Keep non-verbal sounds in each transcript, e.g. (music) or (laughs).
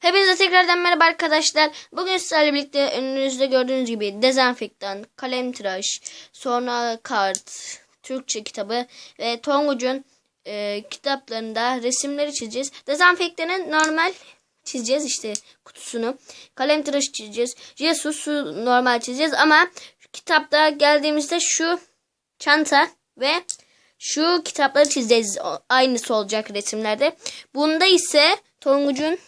Hepinize tekrardan merhaba arkadaşlar. Bugün sizlerle birlikte önünüzde gördüğünüz gibi dezenfektan, kalem tıraş, sonra kart, Türkçe kitabı ve Tonguç'un e, kitaplarında resimleri çizeceğiz. Dezenfektanın normal çizeceğiz işte kutusunu. Kalem tıraşı çizeceğiz. Jesus'u normal çizeceğiz ama kitapta geldiğimizde şu çanta ve şu kitapları çizeceğiz. Aynısı olacak resimlerde. Bunda ise Tonguç'un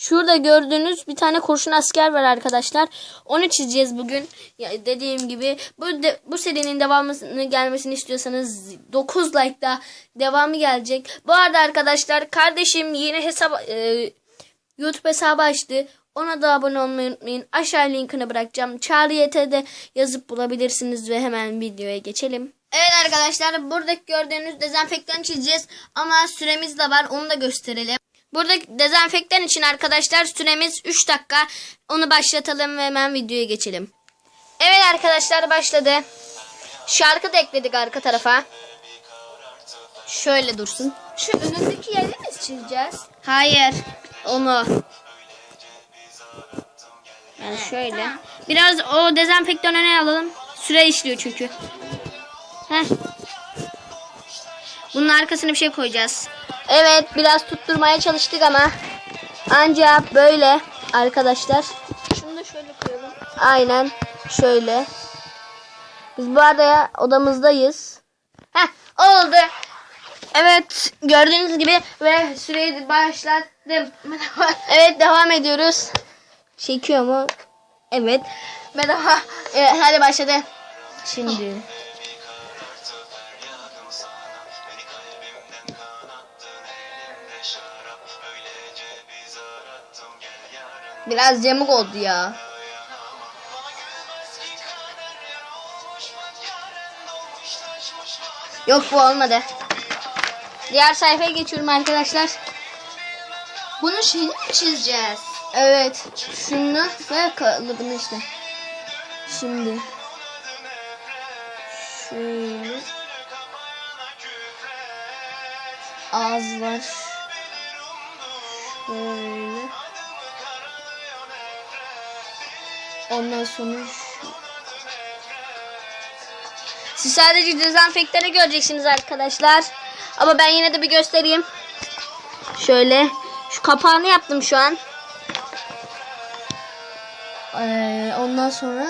Şurada gördüğünüz bir tane kurşun asker var arkadaşlar. Onu çizeceğiz bugün. Ya dediğim gibi bu de- bu serinin devamını gelmesini istiyorsanız 9 like'da devamı gelecek. Bu arada arkadaşlar kardeşim yeni hesap e, YouTube hesabı açtı. Ona da abone olmayı unutmayın. Aşağı linkini bırakacağım. Çağrı YT'de yazıp bulabilirsiniz ve hemen videoya geçelim. Evet arkadaşlar buradaki gördüğünüz dezenfektan çizeceğiz ama süremiz de var onu da gösterelim. Burada dezenfektan için arkadaşlar süremiz 3 dakika. Onu başlatalım ve hemen videoya geçelim. Evet arkadaşlar başladı. Şarkı da ekledik arka tarafa. Şöyle dursun. Şu önündeki yeri mi çizeceğiz? Hayır. Onu. Yani şöyle. Biraz o dezenfektan öne alalım. Süre işliyor çünkü. Heh. Bunun arkasına bir şey koyacağız. Evet biraz tutturmaya çalıştık ama ancak böyle arkadaşlar. Şunu da şöyle koyalım. Aynen şöyle. Biz bu arada odamızdayız. Heh oldu. Evet gördüğünüz gibi ve süreyi başlattım. (laughs) evet devam ediyoruz. Çekiyor mu? Evet. Merhaba. Evet hadi başladı. Şimdi. Biraz yamuk oldu ya. Yok bu olmadı. Diğer sayfaya geçiyorum arkadaşlar. Bunun şeyini mi çizeceğiz? Evet. Şunu ve kalıbını işte. Şimdi. Şöyle. Ağız var. Şöyle. Ondan sonra Siz sadece dezenfektanı göreceksiniz arkadaşlar. Ama ben yine de bir göstereyim. Şöyle. Şu kapağını yaptım şu an. Ee, ondan sonra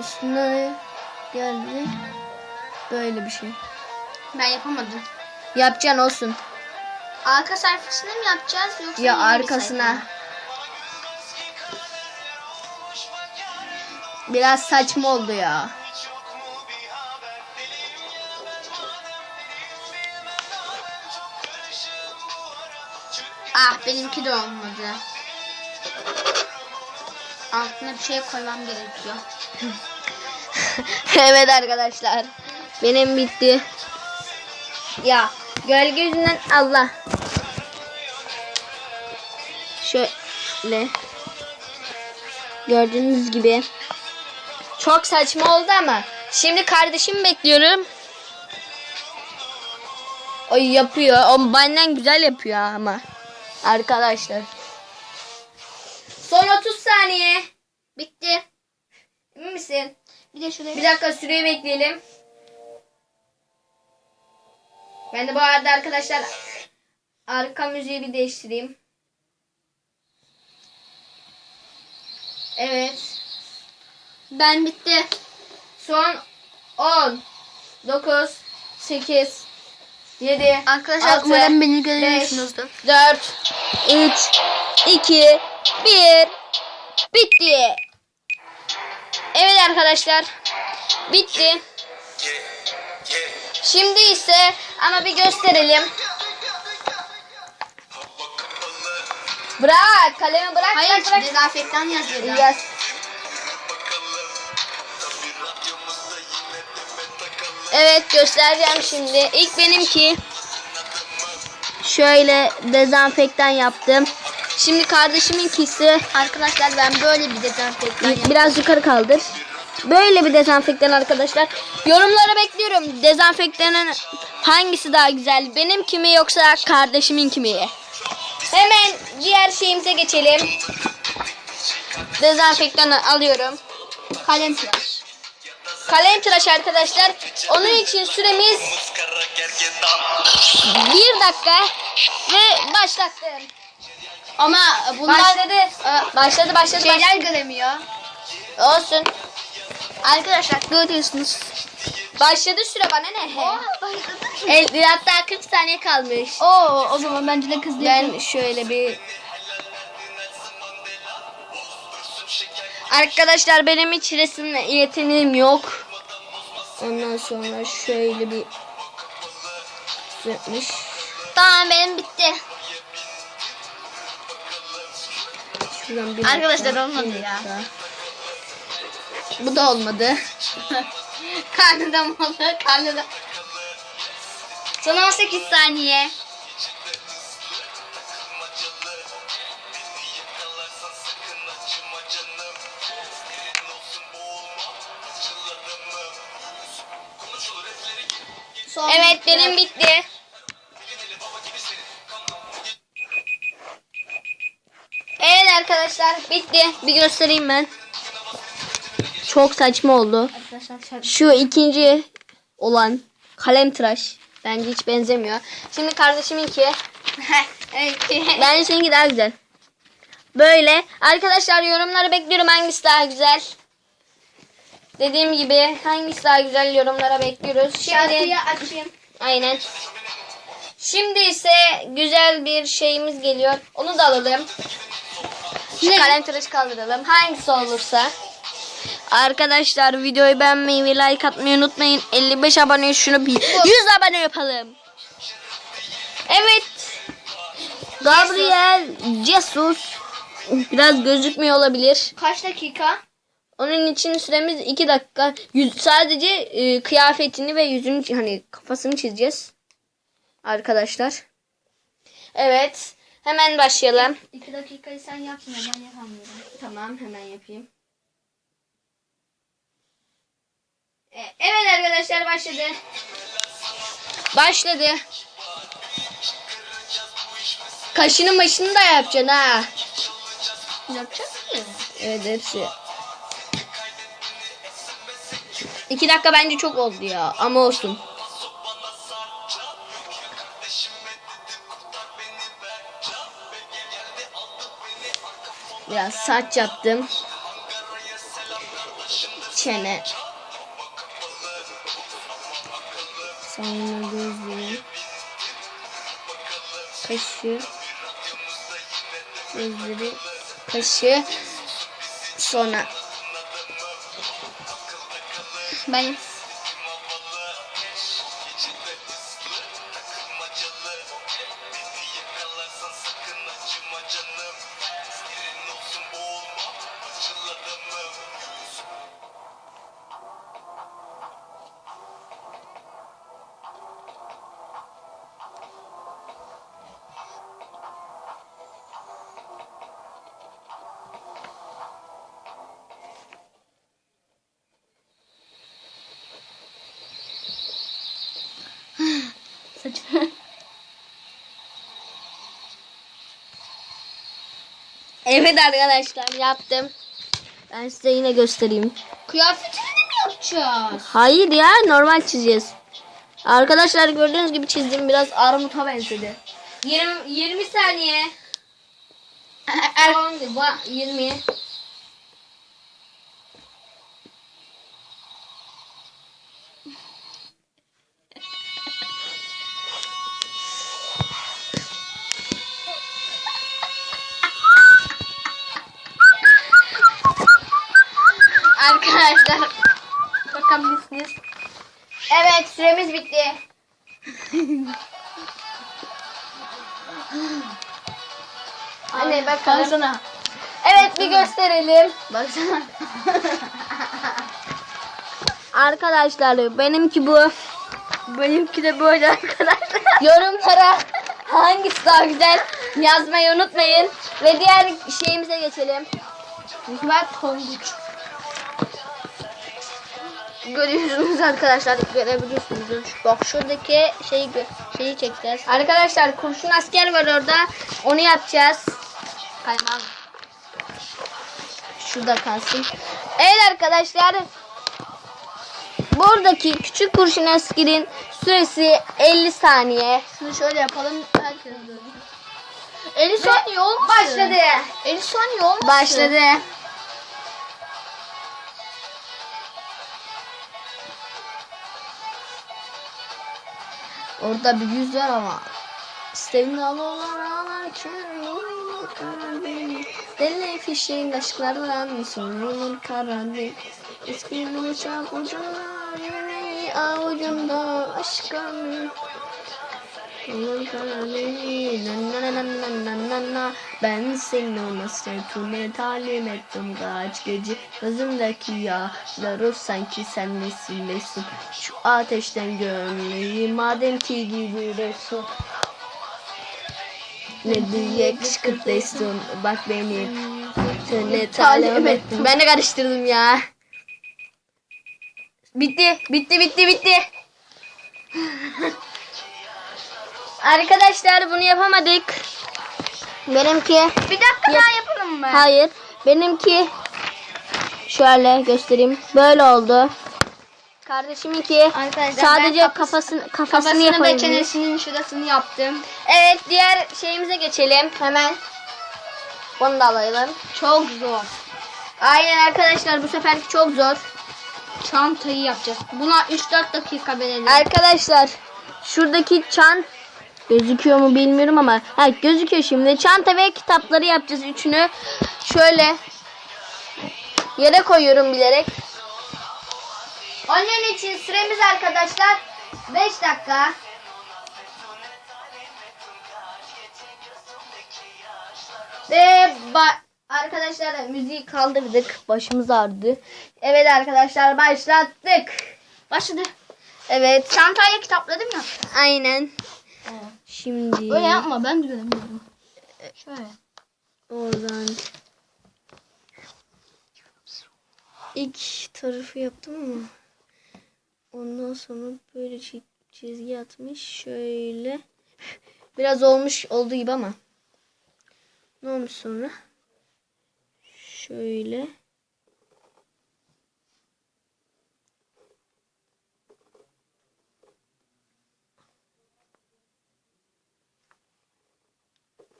üstüne geldi. Böyle bir şey. Ben yapamadım. Yapacaksın olsun. Arka sayfasını mı yapacağız yoksa Ya arkasına. sayfa Biraz saçma oldu ya. Ah benimki de olmadı. Altına bir şey koymam gerekiyor. (laughs) evet arkadaşlar. Benim bitti. Ya gölge yüzünden Allah. Şöyle. Gördüğünüz gibi. Çok saçma oldu ama. Şimdi kardeşimi bekliyorum. O yapıyor. O benden güzel yapıyor ama. Arkadaşlar. Son 30 saniye. Bitti. Emin misin? Bir de şuraya Bir dakika süreyi bekleyelim. Ben de bu arada arkadaşlar arka müziği bir değiştireyim. Evet. Ben bitti. Son 10 9 8 7 Arkadaşlar umarım beni görüyorsunuzdur. 4 3 2 1 Bitti. Evet arkadaşlar. Bitti. Şimdi ise ama bir gösterelim. Bırak kalemi bırak. Hayır bırak, bırak. dezenfektan yazıyor. Yaz. Evet göstereceğim şimdi. İlk benimki şöyle dezenfektan yaptım. Şimdi kardeşiminkisi Arkadaşlar ben böyle bir dezenfektan yaptım. biraz yukarı kaldır. Böyle bir dezenfektan arkadaşlar. Yorumlara bekliyorum. Dezenfektanın hangisi daha güzel? Benimki mi yoksa kardeşiminki mi? Hemen diğer şeyimize geçelim. Dezenfektanı alıyorum. Kalem tıraş. Kalem tıraş arkadaşlar. Onun için süremiz bir dakika ve başlattım. Ama bunlar Başladı. e, Başladı başladı. şeyler göremiyor. başladı. Olsun. Arkadaşlar görüyorsunuz. Başladı süre bana ne? El, hatta 40 saniye kalmış. Oo, o zaman bence de kız Ben şöyle bir Arkadaşlar benim hiç resim yeteneğim yok. Ondan sonra şöyle bir yapmış. Tamam benim bitti. Şuradan bir Arkadaşlar dakika, olmadı bir ya. dakika. Bu da olmadı. (laughs) Karnıda mı oldu? Karnıda. Son 18 saniye. Son Evet benim bitti. Evet arkadaşlar bitti. Bir göstereyim ben. Çok saçma oldu. Şu ikinci olan kalem tıraş. Bence hiç benzemiyor. Şimdi kardeşiminki. (laughs) Bence seninki daha güzel. Böyle. Arkadaşlar yorumları bekliyorum hangisi daha güzel. Dediğim gibi hangisi daha güzel yorumlara bekliyoruz. Şimdi Şarkıyı açayım. aynen. Şimdi ise güzel bir şeyimiz geliyor. Onu da alalım. Şu Ne? kalem tıraşı kaldıralım. Hangisi olursa. Arkadaşlar videoyu beğenmeyi ve like atmayı unutmayın. 55 abone şunu bir 100 abone yapalım. Evet. Gabriel Jesus biraz gözükmüyor olabilir. Kaç dakika? Onun için süremiz 2 dakika. Yüz, sadece e, kıyafetini ve yüzünü hani kafasını çizeceğiz. Arkadaşlar. Evet. Hemen başlayalım. 2 dakikayı sen yapma ben yapamıyorum. Tamam hemen yapayım. E, Evet arkadaşlar başladı. Başladı. Kaşının başını da yapacaksın ha. Yapacak mı? Evet hepsi. İki dakika bence çok oldu ya ama olsun. Biraz saç yaptım. Çene. Sonra gözleri. Kaşı. Gözleri. Kaşı. Sonra Ben saçma. (laughs) Evet arkadaşlar yaptım. Ben size yine göstereyim. Kıyafetini mi yapacağız? Hayır ya normal çizeceğiz. Arkadaşlar gördüğünüz gibi çizdim biraz armuta benzedi. 20, 20 saniye. Son, va- 20. bakabilirsiniz. Evet süremiz bitti. (laughs) Anne bakalım. Baksana. Evet bir gösterelim. Baksana. (laughs) Arkadaşlar benimki bu. Benimki de böyle arkadaşlar. Yorumlara hangisi daha güzel yazmayı unutmayın. Ve diğer şeyimize geçelim. Ben tonguç. Görüyorsunuz arkadaşlar görebiliyorsunuz. Bak şuradaki şeyi şeyi çekeceğiz. Arkadaşlar kurşun asker var orada. Onu yapacağız. Kaymağım. Şurada kalsın. Evet arkadaşlar. Buradaki küçük kurşun askerin süresi 50 saniye. Şunu şöyle yapalım. Herkes görsün. 50 saniye olmasın. Başladı. 50 saniye olmasın. Başladı. Orada bir yüz var ama. Sevdalı olan ağlarken yolunu karadı. Deli fişeğin aşklardan sorulur karadı. Eski uçak ucunda yüreği avucunda aşkım. Ben senin olmazsa tune talim ettim kaç gece Gözümdeki yağları sanki sen nesin Şu ateşten gömleği madem ki gidiyorsun ne diye kışkırtıyorsun bak beni Seni talim ettim Ben de karıştırdım ya Bitti bitti bitti bitti Arkadaşlar bunu yapamadık Benimki Bir dakika Yap- daha yapalım mı? Hayır. Benimki şöyle göstereyim. Böyle oldu. Kardeşiminki Arkadaşlar sadece kafası- kafasını kafasını, Kafasını ve çenesinin şurasını yaptım. Evet, diğer şeyimize geçelim. Hemen. Bunu da alalım. Çok zor. Aynen arkadaşlar bu seferki çok zor. Çantayı yapacağız. Buna 3-4 dakika verelim. Arkadaşlar şuradaki çan gözüküyor mu bilmiyorum ama ha gözüküyor şimdi. Çanta ve kitapları yapacağız üçünü. Şöyle yere koyuyorum bilerek. Onun için süremiz arkadaşlar 5 dakika. Ve arkadaşlar müziği kaldırdık. Başımız ağrıdı. Evet arkadaşlar başlattık. Başladı. Evet. Çantayla kitapları mı yapacağız? Aynen. Şimdi Öyle yapma ben de göremiyorum. Şöyle. oradan ilk tarafı yaptım ama ondan sonra böyle çi- çizgi atmış şöyle biraz olmuş olduğu gibi ama ne olmuş sonra şöyle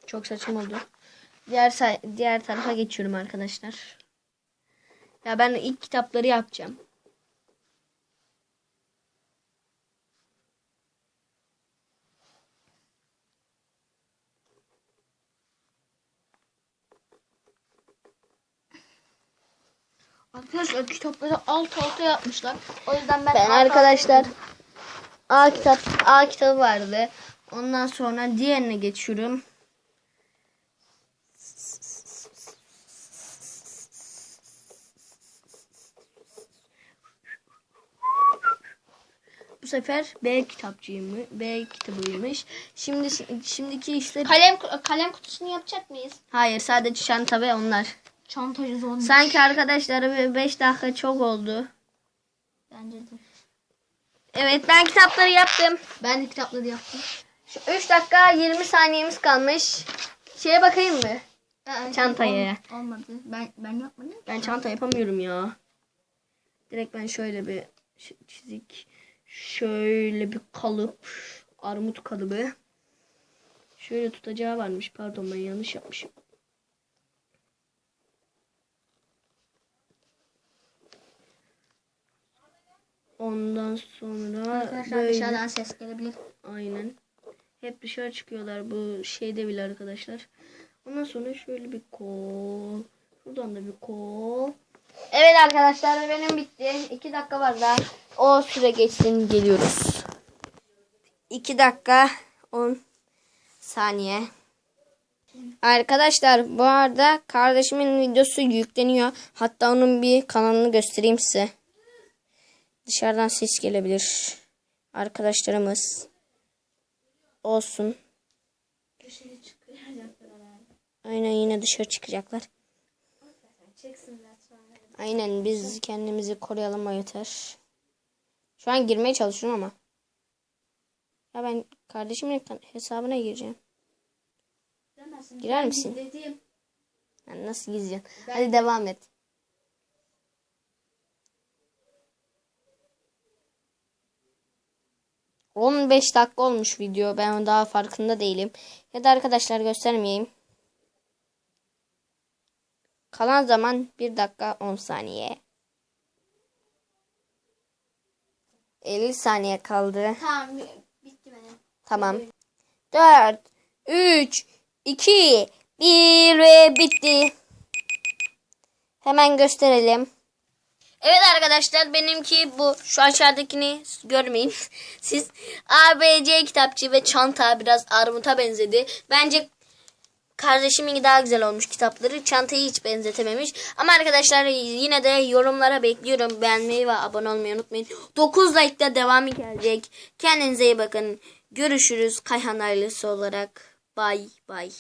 Çok saçma oldu. Diğer diğer tarafa geçiyorum arkadaşlar. Ya ben ilk kitapları yapacağım. Arkadaşlar kitapları alt alta yapmışlar. O yüzden ben, Ben alta arkadaşlar. A kitap A kitabı vardı. Ondan sonra diğerine geçiyorum. Bu sefer B kitapçıyım B kitabıymış. Şimdi şimdiki işler kalem kalem kutusunu yapacak mıyız? hayır sadece çanta ve onlar. Çantayı zor. Sanki arkadaşlar 5 dakika çok oldu. Bence de. Evet ben kitapları yaptım. Ben de kitapları yaptım. 3 dakika 20 saniyemiz kalmış. Şeye bakayım mı? Aa, Çantayı. ol- Olmadı. Ben ben yapmadım. Ben çanta yapamıyorum ya. Direkt ben şöyle bir çizik. Şöyle bir kalıp. Armut kalıbı. Şöyle tutacağı varmış. Pardon ben yanlış yapmışım. Ondan sonra Arkadaşlar böyle. dışarıdan ses gelebilir. Aynen. Hep dışarı çıkıyorlar bu şeyde bile arkadaşlar. Ondan sonra şöyle bir kol. Şuradan da bir kol. Evet arkadaşlar benim bitti. 2 dakika var daha. O süre geçsin geliyoruz. 2 dakika 10 saniye. Arkadaşlar bu arada kardeşimin videosu yükleniyor. Hatta onun bir kanalını göstereyim size. Dışarıdan ses gelebilir. Arkadaşlarımız olsun. Aynen yine dışarı çıkacaklar. Aynen biz kendimizi koruyalım o yeter. Şu an girmeye çalışıyorum ama. Ya ben kardeşimin hesabına gireceğim. Giremezsin. Girer Ben misin? Dedim. Yani nasıl gizliyorsun? Hadi devam et. ...15 dakika olmuş video. Ben daha farkında değilim. Ya da arkadaşlar göstermeyeyim. Kalan zaman 1 dakika 10 saniye. 50 saniye kaldı. Tamam bitti benim. Tamam. 4, 3, 2, 1 ve bitti. Hemen gösterelim. Evet arkadaşlar benimki bu. Şu aşağıdakini görmeyin. (laughs) Siz ABC kitapçı ve çanta biraz armuta benzedi. Bence kardeşimin daha güzel olmuş kitapları. Çantayı hiç benzetememiş. Ama arkadaşlar yine de yorumlara bekliyorum. Beğenmeyi ve abone olmayı unutmayın. 9 like'da devamı gelecek. Kendinize iyi bakın. Görüşürüz Kayhan ailesi olarak. Bay bay.